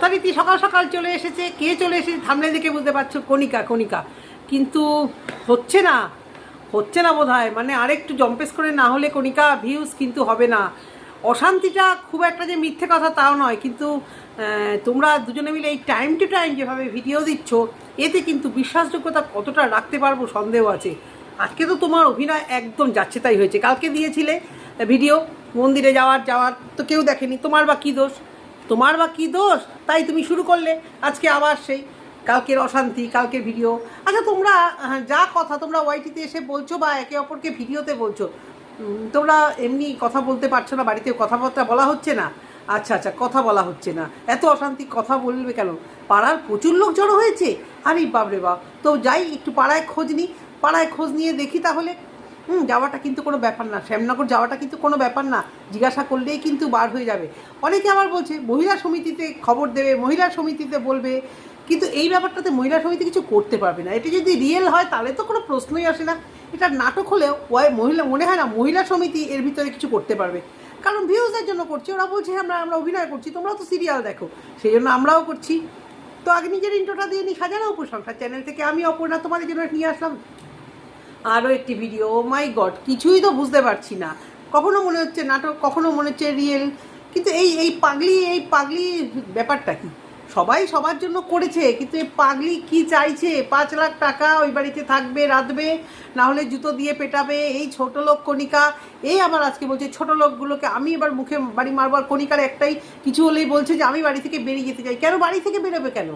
যথারীতি সকাল সকাল চলে এসেছে। কে চলে এসেছে থামলে দেখে বুঝতে পারছ, কণিকা কণিকা। কিন্তু হচ্ছে না হচ্ছে না বোধ মানে আরেকটু জম্পেস করে না হলে কণিকা ভিউজ কিন্তু হবে না। অশান্তিটা খুব একটা যে মিথ্যে কথা তাও নয়, কিন্তু তোমরা দুজনে মিলে এই টাইম টু টাইম যেভাবে ভিডিও দিচ্ছ, এতে কিন্তু বিশ্বাসযোগ্যতা কতটা রাখতে পারব সন্দেহ আছে। আজকে তো তোমার অভিনয় একদম যাচ্ছে তাই হয়েছে। কালকে দিয়েছিলে ভিডিও মন্দিরে যাওয়ার যাওয়ার তো কেউ দেখেনি। তোমার বা কী দোষ? তোমার বা কী দোষ? তাই তুমি শুরু করলে। আজকে আবার সেই। কালকের অশান্তি কালকের ভিডিও। আচ্ছা তোমরা আহ, যা কথা তোমরা ওয়াইটিতে এসে বলছো বা একে অপরকে ভিডিওতে বলছো তোমরা এমনি কথা বলতে পারছ না বাড়িতে কথাবার্তা বলা হচ্ছে না। আচ্ছা আচ্ছা কথা বলা হচ্ছে না। এত অশান্তি কথা বলবে কেন? পাড়ার প্রচুর লোক জড়ো হয়েছে? আরে বাপরে বাপ। তো যাই একটু পাড়ায় খোঁজ নিই পাড়ায় খোঁজ নিয়ে দেখি তাহলে। হুম, যাওয়াটা কিন্তু কোনো ব্যাপার না। শ্যামনগর যাওয়াটা কিন্তু কোনো ব্যাপার না। জিজ্ঞাসা করলেই কিন্তু বার হয়ে যাবে। অনেকে আবার বলছে, মহিলা সমিতিতে খবর দেবে, মহিলা সমিতিতে বলবে। কিন্তু এই ব্যাপারটাতে মহিলা সমিতি কিছু করতে পারবে না। এটা যদি রিয়েল হয়, তাহলে তো কোনো প্রশ্নই আসে না। এটা নাটক হলেও ওই মহিলা, মনে হয় না মহিলা সমিতি এর ভিতরে কিছু করতে পারবে। কারণ ভিউজের জন্য করছে। ওরা বলছে, আমরা আমরা অভিনয় করছি, তোমরাও তো সিরিয়াল দেখো। সেই জন্য আমরাও করছি। তো আগে নিজের ইন্টোটা দিয়ে নি সাজানো উপসংখ্যা চ্যানেল থেকে আমি অপর্ণা তোমাদের জন্য নিয়ে আসলাম। আরও একটি ভিডিও ও মাই গড কিছুই তো বুঝতে পারছি না। কখনো মনে হচ্ছে নাটক, কখনো মনে হচ্ছে রিয়েল কিন্তু এই এই পাগলি এই পাগলি ব্যাপারটা কি? সবাই সবার জন্য করেছে, কিন্তু এই পাগলি কি চাইছে? পাঁচ লাখ টাকা ওই বাড়িতে থাকবে, রাঁধবে, না হলে জুতো দিয়ে পেটাবে, এই ছোট লোক কণিকা। এই আবার আজকে বলছে, ছোট লোকগুলোকে আমি এবার মুখে বাড়ি মারবার কণিকার একটাই কিছু হলেই বলছে যে, আমি বাড়ি থেকে বেরিয়ে যেতে চাই। কেন? বাড়ি থেকে বেরোবে কেন?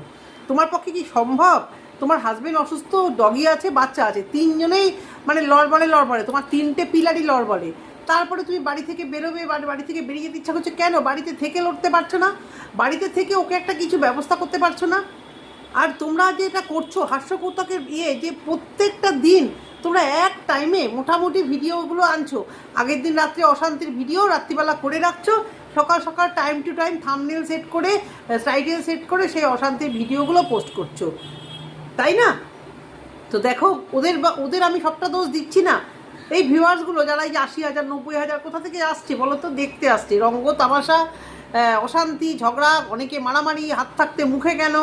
তোমার পক্ষে কি সম্ভব? তোমার হাজবেন্ড অসুস্থ ডগি আছে, বাচ্চা আছে, তিনজনেই মানে লড়বড়ে লড়বড়ে তোমার তিনটে পিলারই লড়বড়ে তারপরে তুমি বাড়ি থেকে বেরোবে বাড়ি থেকে বেরিয়ে যেতে ইচ্ছা করছে, কেন? বাড়িতে থেকে লড়তে পারছ না? বাড়িতে থেকে ওকে একটা কিছু ব্যবস্থা করতে পারছ না? আর তোমরা যে এটা করছ, হাস্যকৌতকের ইয়ে যে প্রত্যেকটা দিন তোমরা এক টাইমে মোটামুটি ভিডিওগুলো আনছো। আগের দিন রাত্রে অশান্তির ভিডিও রাত্রিবেলা করে রাখছো, সকাল সকাল time to time thumbnail set করে টাইটেল সেট করে সেই অশান্তির ভিডিওগুলো পোস্ট করছ। তাই না? তো দেখো, ওদের বা, ওদের আমি সবটা দোষ দিচ্ছি না। এই ভিউয়ার্সগুলো যারা এই যে আশি হাজার, নব্বই হাজার কোথা থেকে আসছে বলো তো? দেখতে আসছে। রঙ্গ, তামাশা অশান্তি, ঝগড়া, অনেকে মারামারি, হাত থাকতে মুখে গেল।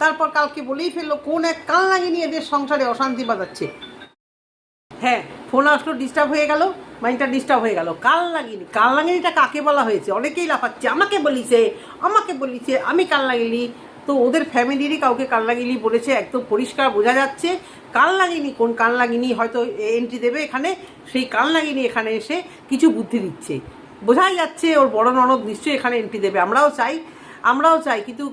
তারপর কালকে বলেই ফেলল, কোন এক কাল নিয়ে এদের সংসারে অশান্তি বাজাচ্ছে। হ্যাঁ ফোন আসলো ডিস্টার্ব হয়ে গেল, মাইন্ডটা ডিস্টার্ব হয়ে গেল। কাল লাগিনি কাল লাগিনিটা কাকে বলা হয়েছে? অনেকেই লাফাচ্ছে। আমাকে বলিছে আমাকে বলিছে, আমি কাল লাগিলি তো ওদের ফ্যামিলিরই কাউকে কাল লাগিলি বলেছে, একদম পরিষ্কার বোঝা যাচ্ছে। কাল লাগিনি কোন লাগিনি হয়তো এন্ট্রি দেবে এখানে, সেই কান লাগিনি এখানে এসে কিছু বুদ্ধি দিচ্ছে। বোঝাই যাচ্ছে ওর বড় ননদ নিশ্চয়ই এখানে এন্ট্রি দেবে। আমরাও চাই আমরাও চাই, কিন্তু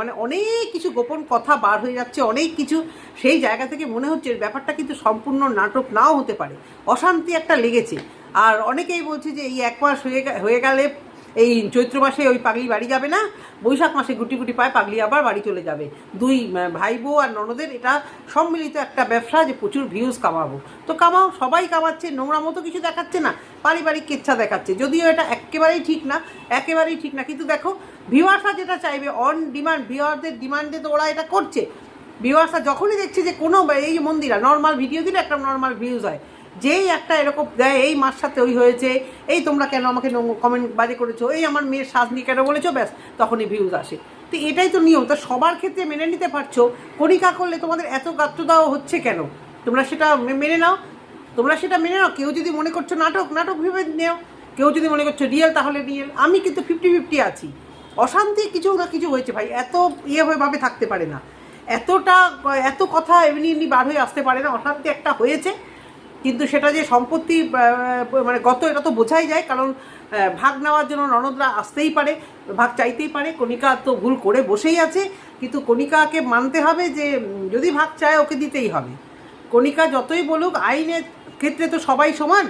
মানে অনেক কিছু গোপন কথা বার হয়ে যাচ্ছে, অনেক কিছু। সেই জায়গা থেকে মনে হচ্ছে ব্যাপারটা কিন্তু সম্পূর্ণ নাটক নাও হতে পারে। অশান্তি একটা লেগেছে। আর অনেকেই বলছে যে এই এক মাস হয়ে হয়ে গেলে এই চৈত্র মাসে ওই পাগলি বাড়ি যাবে না, বৈশাখ মাসে গুটি গুটি পায় পাগলি আবার বাড়ি চলে যাবে। দুই ভাই বউ আর ননদের, এটা সম্মিলিত একটা ব্যবসা যে প্রচুর ভিউজ কামাবো। তো কামাও, সবাই কামাচ্ছে, নোংরা মতো কিছু দেখাচ্ছে না, পারিবারিক কেচ্ছা দেখাচ্ছে। যদিও এটা একেবারেই ঠিক না, একেবারেই ঠিক না, কিন্তু দেখো ভিউয়ার্সরা যেটা চাইবে অন ডিমান্ড ভিউয়ারদের ডিমান্ডে তো ওরা এটা করছে। ভিউয়ার্সরা যখনই দেখছে যে কোনো, এই মন্দিরা নর্মাল ভিডিও দিলে একটা নর্মাল ভিউজ হয়। যেই একটা এরকম দেয়, এই মার সাথে ওই হয়েছে, এই তোমরা কেন আমাকে কমেন্ট বাজে করেছ, এই আমার মেয়ের শ্বাস নিয়ে কেন বলেছ? ব্যাস, তখনই ভিউজ আসে। তো এটাই তো নিয়ম। তা সবার ক্ষেত্রে মেনে নিতে পারছ। কণিকা করলে তোমাদের এত গাত্রদাও হচ্ছে কেন? তোমরা সেটা মেনে নাও। তোমরা সেটা মেনে নাও। কেউ যদি মনে করছ নাটক নাটক ভেবে নেও। কেউ যদি মনে করছ রিয়েল তাহলে রিয়েল আমি কিন্তু ফিফটি ফিফটি আছি। অশান্তি কিছু না কিছু হয়েছে ভাই। এত ইয়ে ভাবে থাকতে পারে না। এতটা, এত কথা এমনি এমনি বার হয়ে আসতে পারে না। অশান্তি একটা হয়েছে। কিন্তু সেটা যে সম্পত্তি মানে গত, এটা তো বোঝাই যায়, কারণ ভাগ নেওয়ার জন্য ননদরা আসতেই পারে, ভাগ চাইতেই পারে, কণিকা তো ভুল করে বসেই আছে, কিন্তু কণিকাকে মানতে হবে যে যদি ভাগ চায় ওকে দিতেই হবে। কণিকা যতই বলুক, আইনের ক্ষেত্রে তো সবাই সমান,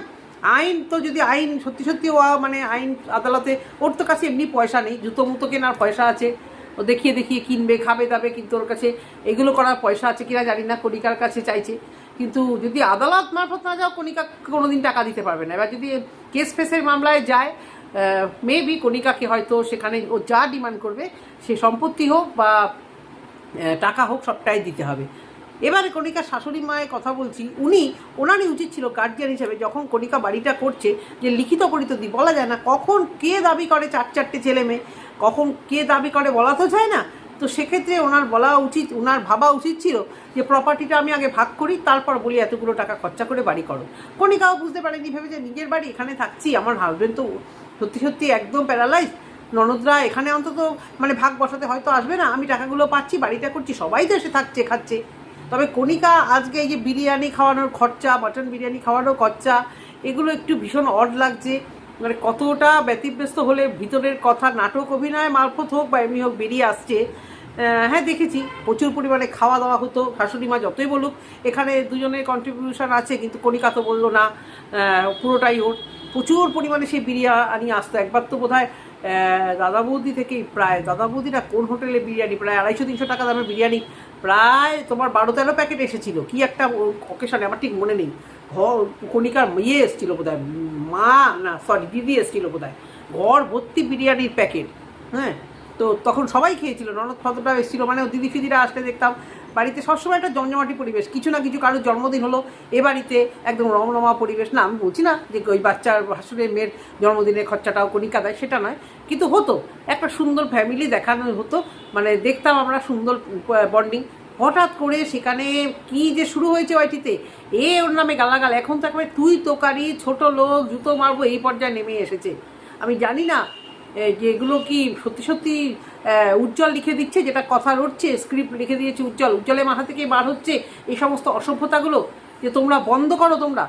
আইন তো যদি আইন সত্যি সত্যি ও মানে আইন আদালতে, ওর তো কাছে এমনি পয়সা নেই, জুতো মুতো কেনার পয়সা আছে, ও দেখিয়ে দেখিয়ে কিনবে, খাবে দাবে, কিন্তু ওর কাছে এগুলো করার পয়সা আছে কিনা জানি না, কণিকার কাছে চাইছে। কিন্তু যদি আদালত মারফত না যাও, কণিকা কোনোদিন টাকা দিতে পারবে না। এবার যদি কেস ফেসের মামলায় যায় মেবি কণিকাকে হয়তো সেখানে ও যা ডিমান্ড করবে, সে সম্পত্তি হোক বা টাকা হোক, সবটাই দিতে হবে। এবারে কণিকা শাশুড়ি মায়ের কথা বলছি, উনি, ওনারই উচিত ছিল গার্জিয়ান হিসেবে যখন কণিকা বাড়িটা করছে, যে লিখিত পরিত দি, বলা যায় না কখন কে দাবি করে চার চারটে ছেলে মেয়ে, কখন কে দাবি করে বলা তো যায় না তো সেক্ষেত্রে ওনার বলা উচিত, ওনার ভাবা উচিত ছিল যে প্রপার্টিটা আমি আগে ভাগ করি, তারপর বলি এতগুলো টাকা খরচা করে বাড়ি করো। কণিকাও বুঝতে পারেনি ভেবে যে নিজের বাড়ি এখানে থাকছি, আমার হাজব্যান্ড তো সত্যি সত্যি একদম প্যারালাইজ ননদরা এখানে অন্তত মানে ভাগ বসাতে হয়তো আসবে না, আমি টাকাগুলো পাচ্ছি, বাড়িটা করছি, সবাই তো এসে থাকছে, খাচ্ছে। তবে কণিকা আজকে এই যে বিরিয়ানি খাওয়ানোর খরচা মাটন বিরিয়ানি খাওয়ানোর খরচা, এগুলো একটু ভীষণ অড লাগছে। মানে কতটা ব্যতিব্যস্ত হলে ভিতরের কথা, নাটক, অভিনয় মারফত হোক বা এমনি হোক বেরিয়ে আসছে হ্যাঁ দেখেছি। প্রচুর পরিমাণে খাওয়া দাওয়া হতো, শাশুড়ি মা যতই বলুক, এখানে দুজনের কন্ট্রিবিউশন আছে, কিন্তু কণিকা তো বলল না পুরোটাই ওর। প্রচুর পরিমাণে সেই বিরিয়ানি আসতো। একবার তো বোধ হয় দাদা বৌদি থেকেই প্রায়, দাদা বৌদিরা কোন হোটেলে বিরিয়ানি, প্রায় আড়াইশো তিনশো টাকা দামের বিরিয়ানি প্রায় তোমার বারো তেরো প্যাকেট এসেছিল। কি একটা অকেশনে আমার ঠিক মনে নেই। ঘর, কণিকার ইয়ে এসেছিল বোধহয়। মা, না সরি দিদি এসেছিল বোধ হয় ঘর ভর্তি বিরিয়ানির প্যাকেট হ্যাঁ? তো তখন সবাই খেয়েছিল। ননদ ফতটাও এসেছিল। মানে দিদি ফিদিরা আসলে দেখতাম। বাড়িতে সবসময় একটা জমজমাটি পরিবেশ কিছু না কিছু কারোর জন্মদিন হলো এ বাড়িতে একদম রমরমা পরিবেশ। না আমি বলছি না যে ওই বাচ্চার হাসুরের মেয়ের জন্মদিনের খরচাটাও কণিকা দেয় সেটা নয়। কিন্তু হতো একটা সুন্দর ফ্যামিলি দেখানো হতো মানে দেখতাম আমরা সুন্দর বন্ডিং হঠাৎ করে সেখানে কি যে শুরু হয়েছে ওয়াইটিতে এ ওর নামে গালাগাল। এখন তো একেবারে তুই তোকারি ছোট লোক জুতো মারবো এই পর্যায়ে নেমে এসেছে। আমি জানি না এ, যে এগুলো কি সত্যি সত্যি উজ্জ্বল লিখে দিচ্ছে, যেটা কথা রটছে স্ক্রিপ্ট লিখে দিয়েছে উজ্জ্বল। উজ্জ্বলের মাথা থেকে বার হচ্ছে এই সমস্ত অসভ্যতাগুলো, যে তোমরা বন্ধ করো তোমরা।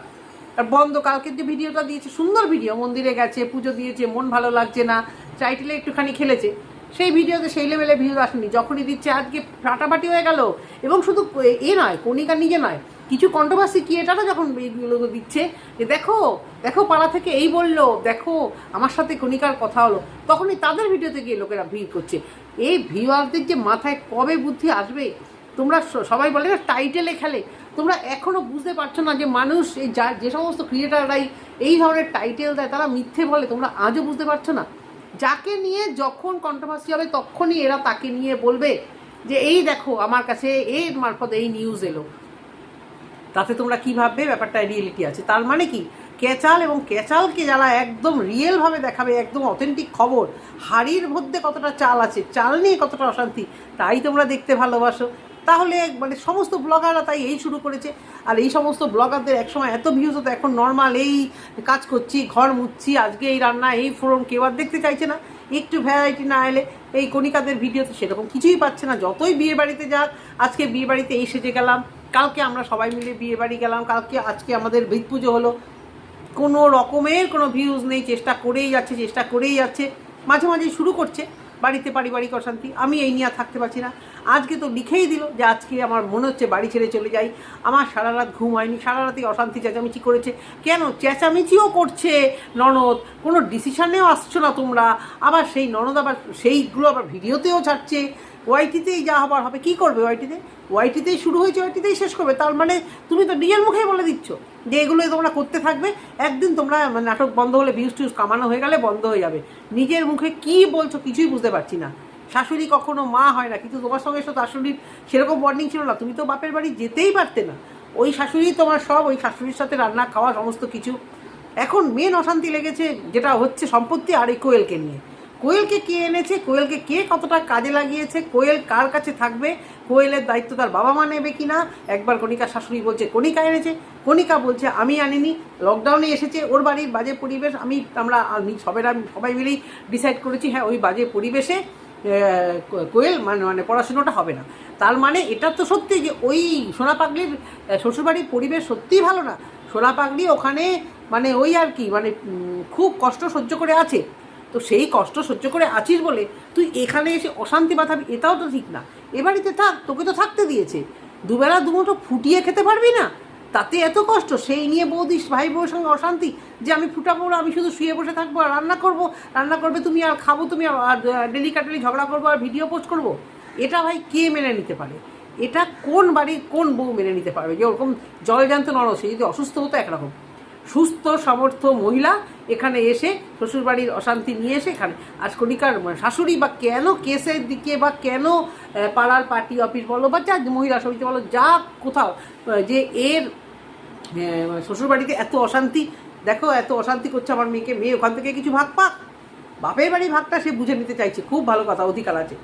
আর বন্ধ, কালকের যে ভিডিওটা দিয়েছে, সুন্দর ভিডিও, মন্দিরে গেছে, পুজো দিয়েছে, মন ভালো লাগছে না টাইটেলে একটুখানি খেলেছে, সেই ভিডিওতে সেই লেভেলে ভিউ আসেনি। যখনই দিচ্ছে, আজকে ফাটাফাটি হয়ে গেল। এবং শুধু এ নয়, কণিকা নিজে নয় কিছু কন্ট্রোভার্সি ক্রিয়েটারও যখন এইগুলো দিচ্ছে যে দেখো দেখো পাড়া থেকে এই বলল, দেখো আমার সাথে কণিকার কথা হলো, তখনই তাদের ভিডিওতে গিয়ে লোকেরা ভিড় করছে। এই ভিউয়ারদের যে মাথায় কবে বুদ্ধি আসবে? তোমরা সবাই বলে না টাইটেলে খেলে। তোমরা এখনও বুঝতে পারছ না যে মানুষ এই যা, যে সমস্ত ক্রিয়েটাররাই এই ধরনের টাইটেল দেয়, তারা মিথ্যে বলে, তোমরা আজও বুঝতে পারছ না? যাকে নিয়ে যখন কন্ট্রোভার্সি হবে, তখনই এরা তাকে নিয়ে বলবে যে, এই দেখো, আমার কাছে এর মারফত এই নিউজ এলো। তাতে তোমরা কি ভাববে? ব্যাপারটা রিয়েলিটি আছে। তার মানে কি? ক্যাচাল এবং ক্যাচালকে যারা একদম রিয়েলভাবে দেখাবে, একদম অথেন্টিক খবর, হাড়ির মধ্যে কতটা চাল আছে, চাল নিয়ে কতটা অশান্তি, তাই তোমরা দেখতে ভালোবাসো। তাহলে মানে সমস্ত ব্লগাররা তাই এই শুরু করেছে। আর এই সমস্ত ব্লগারদের একসময় এত ভিউজ হতো, এখন নর্মাল এই কাজ করছি, ঘর মুচ্ছি আজকে এই রান্না, এই ফোরন কেউ আর দেখতে চাইছে না। একটু ভ্যারাইটি না এলে এই কণিকাদের ভিডিওতে সেরকম কিছুই পাচ্ছে না। যতই বিয়ে বাড়িতে যাক, আজকে বিয়ে বাড়িতে এই সেজে গেলাম কালকে আমরা সবাই মিলে বিয়ে বাড়ি গেলাম, কালকে আজকে আমাদের ভিত পুজো হলো। কোনো রকমের কোনো ভিউজ নেই, চেষ্টা করেই যাচ্ছে, চেষ্টা করেই যাচ্ছে। মাঝে মাঝে শুরু করছে, বাড়িতে পারিবারিক অশান্তি, আমি এই নিয়ে থাকতে পারছি না। আজকে তো লিখেই দিল যে আজকে আমার মনে হচ্ছে বাড়ি ছেড়ে চলে যাই। আমার সারা রাত ঘুম হয়নি, সারা রাতে অশান্তি চেঁচামেচি করেছে। কেন? চেঁচামেচিও করছে ননদ। কোনো ডিসিশানেও আসছো না তোমরা। আবার সেই ননদ আবার সেইগুলো আবার ভিডিওতেও ছাড়ছে। ওয়াইটিতেই যা হবার হবে, কি করবে ওয়াইটিতে ওয়াইটিতেই শুরু হয়েছে ওয়াইটিতেই শেষ করবে, তার মানে তুমি তো নিজের মুখেই বলে দিচ্ছ যে এগুলো তোমরা করতে থাকবে, একদিন তোমরা নাটক বন্ধ হলে ভিউজ টিউজ কামানো হয়ে গেলে বন্ধ হয়ে যাবে। নিজের মুখে কি বলছো কিছুই বুঝতে পারছি না। শাশুড়ি কখনো মা হয় না, কিন্তু তোমার সঙ্গে শাশুড়ির সেরকম বন্ডিং ছিল না, তুমি তো বাপের বাড়ি যেতেই পারতে না। ওই শাশুড়ি তোমার সব, ওই শাশুড়ির সাথে রান্না, খাওয়া, সমস্ত কিছু। এখন মেন অশান্তি লেগেছে, যেটা হচ্ছে সম্পত্তি আর এই কোয়েলকে নিয়ে। কোয়েলকে কে এনেছে, কোয়েলকে কে কতটা কাজে লাগিয়েছে, কোয়েল কার কাছে থাকবে, কোয়েলের দায়িত্ব তার বাবা মা নেবে কি না একবার কণিকা শাশুড়ি বলছে, কণিকা এনেছে? কণিকা বলছে, আমি আনিনি লকডাউনে এসেছে, ওর বাড়ির বাজে পরিবেশ, আমি, আমরা, আমি সবেরা, সবাই মিলেই ডিসাইড করেছি হ্যাঁ ওই বাজে পরিবেশে কোয়েল মানে মানে পড়াশুনোটা হবে না। তার মানে এটা তো সত্যি যে ওই সোনা পাগলির শ্বশুরবাড়ির পরিবেশ সত্যিই ভালো না। সোনা পাগলি ওখানে মানে ওই আর কি মানে খুব কষ্ট সহ্য করে আছে। তো সেই কষ্ট সহ্য করে আছিস বলে তুই এখানে এসে অশান্তি বাঁধাবি, এটাও তো ঠিক না। এ বাড়িতে থাক, তোকে তো থাকতে দিয়েছে। দুবেলা দুমুঠো ফুটিয়ে খেতে পারবি না? তাতে এত কষ্ট, সেই নিয়ে বৌদিস ভাই বউর সঙ্গে অশান্তি যে আমি ফুটাবো না, আমি শুধু শুয়ে বসে থাকব আর রান্না করব। রান্না করবে তুমি আর খাব, তুমি আর ডেলি কাটালি ঝগড়া করব আর ভিডিও পোস্ট করব। এটা ভাই কে মেনে নিতে পারে? এটা কোন বাড়ি কোন বউ মেনে নিতে পারবে? যে ওরকম জল জ্যান্ত নরসে যদি অসুস্থ হতো একরকম। সুস্থ সমর্থ মহিলা এখানে এসে শ্বশুরবাড়ির অশান্তি নিয়ে এসে এখানে। আর কণিকার শাশুড়ি বা কেন কেসের দিকে বা কেন পাড়ার পার্টি, অফিস বলো বা যা মহিলা সমিতি বলো, যা কোথাও যে এর শ্বশুরবাড়িতে এত অশান্তি, দেখো এত অশান্তি করছে আমার মেয়েকে, মেয়ে ওখান থেকে কিছু ভাগ পাক। বাপের বাড়ি ভাগটা সে বুঝে নিতে চাইছে, খুব ভালো কথা, অধিকার আছে।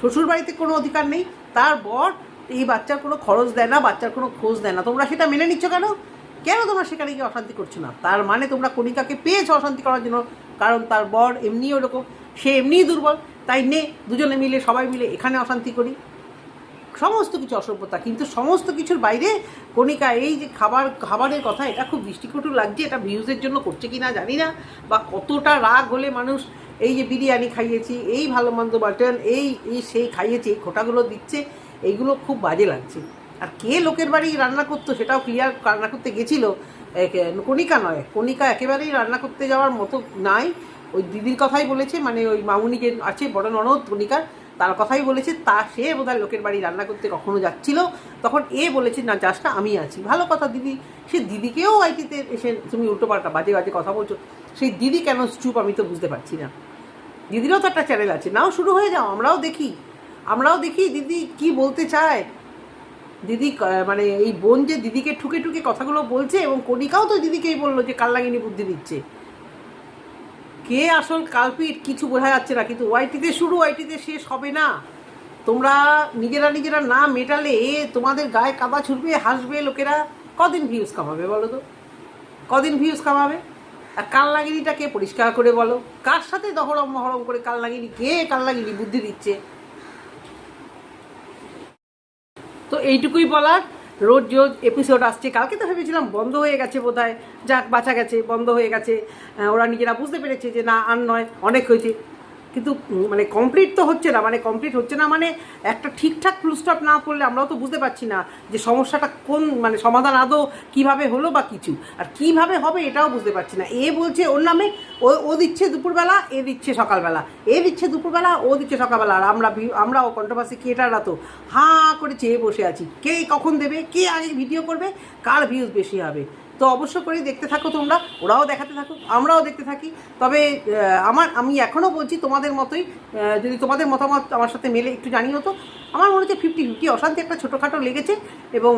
শ্বশুর বাড়িতে কোনো অধিকার নেই, তার বর এই বাচ্চার কোনো খরচ দেয় না, বাচ্চার কোনো খোঁজ দেয় না। তোমরা সেটা মেনে নিচ্ছ কেন? কেন তোমরা সেখানে গিয়ে অশান্তি করছ না? তার মানে তোমরা কণিকাকে পেয়েছ অশান্তি করার জন্য, কারণ তার বর এমনি ওরকম, সে এমনিই দুর্বল। তাই নে, দুজনে মিলে, সবাই মিলে এখানে অশান্তি করি। সমস্ত কিছু অসভ্যতা, কিন্তু সমস্ত কিছুর বাইরে কণিকা এই যে খাবার, খাবারের কথা, এটা খুব দৃষ্টিকটু লাগছে, এটা ভিউজের জন্য করছে কি না জানি না, বা কতটা রাগ হলে মানুষ এই যে বিরিয়ানি খাইয়েছি, এই ভালো মন্দ বাটন, এই এই সেই খাইয়েছি, এই খোটাগুলো দিচ্ছে, এইগুলো খুব বাজে লাগছে। আর কে লোকের বাড়ি রান্না করতো সেটাও ক্লিয়ার রান্না করতে গেছিল? কণিকা নয়। কণিকা একেবারেই রান্না করতে যাওয়ার মতো নাই। ওই দিদির কথাই বলেছে মানে ওই মামুনি যে আছে, বড় ননদ কণিকার তার কথাই বলেছে, তা সে বোধহয় লোকের বাড়ি রান্না করতে কখনো যাচ্ছিল। তখন এ বলেছে, না না আমি আছি। ভালো কথা, দিদি। সে দিদিকেও আইটিতে এসে তুমি উল্টোপাল্টা বাজে বাজে কথা বলছো। সেই দিদি কেন চুপ আমি তো বুঝতে পারছি না। দিদিরও তো একটা চ্যানেল আছে। নাও শুরু হয়ে যাও, আমরাও দেখি। আমরাও দেখি দিদি কি বলতে চায়। দিদি মানে এই বোন যে দিদিকে ঠুকে ঠুকে কথাগুলো বলছে এবং কণিকাও তো দিদিকেই বলল যে কাল্লাগিনী বুদ্ধি দিচ্ছে। কে আসল কালপিট কিছু বোঝা যাচ্ছে না, কিন্তু ওয়াইটিতে শুরু, ওয়াইটিতে শেষ হবে না। তোমরা নিজেরা নিজেরা না মেটালে তোমাদের গায়ে কাদা ছুটবে হাসবে লোকেরা। কদিন ভিউজ কামাবে বলো তো? কদিন ভিউজ কামাবে? আর কালনাগিনীটাকে পরিষ্কার করে বলো। কার সাথে দহরম মহরম করে কালনাগিনী কে কালনাগিনী বুদ্ধি দিচ্ছে? তো এইটুকুই বলার। রোজ রোজ এপিসোড আসছে। কালকে তো ভেবেছিলাম বন্ধ হয়ে গেছে বোধ হয় যাক, বাঁচা গেছে, বন্ধ হয়ে গেছে। ওরা নিজেরা বুঝতে পেরেছে যে না, আর নয়, অনেক হয়েছে। কিন্তু মানে কমপ্লিট তো হচ্ছে না মানে কমপ্লিট হচ্ছে না মানে একটা ঠিকঠাক ফুল স্টপ না করলে আমরাও তো বুঝতে পারছি না যে সমস্যাটা কোন মানে সমাধান আদৌ কীভাবে হলো বা কিছু। আর কীভাবে হবে এটাও বুঝতে পারছি না। এ বলছে ওর নামে, ও ও দিচ্ছে দুপুরবেলা, এ দিচ্ছে সকালবেলা। এ দিচ্ছে দুপুরবেলা, ও দিচ্ছে সকালবেলা। আর আমরা আমরা ও কন্ট্রোভার্সি ক্রিয়েটাররা তো হাঁ করে চেয়ে বসে আছি। কে কখন দেবে, কে আগে ভিডিও করবে, কার ভিউজ বেশি হবে? তো অবশ্য করেই দেখতে থাকো তোমরা, ওরাও দেখাতে থাকো, আমরাও দেখতে থাকি। তবে আমার, আমি এখনও বলছি তোমাদের মতোই যদি তোমাদের মতামত আমার সাথে মেলে, একটু জানিও তো। আমার মনে হচ্ছে ফিফটি ফিফটি অশান্তি একটা ছোটোখাটো লেগেছে এবং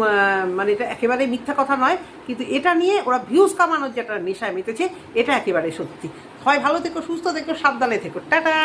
মানে এটা একেবারে মিথ্যা কথা নয়, কিন্তু এটা নিয়ে ওরা ভিউজ কামানোর যেটা নেশায় মেতেছে, এটা একেবারে সত্যি। হয় ভালো থেকো, সুস্থ থেকো, সাবধানে থেকো। টাটা!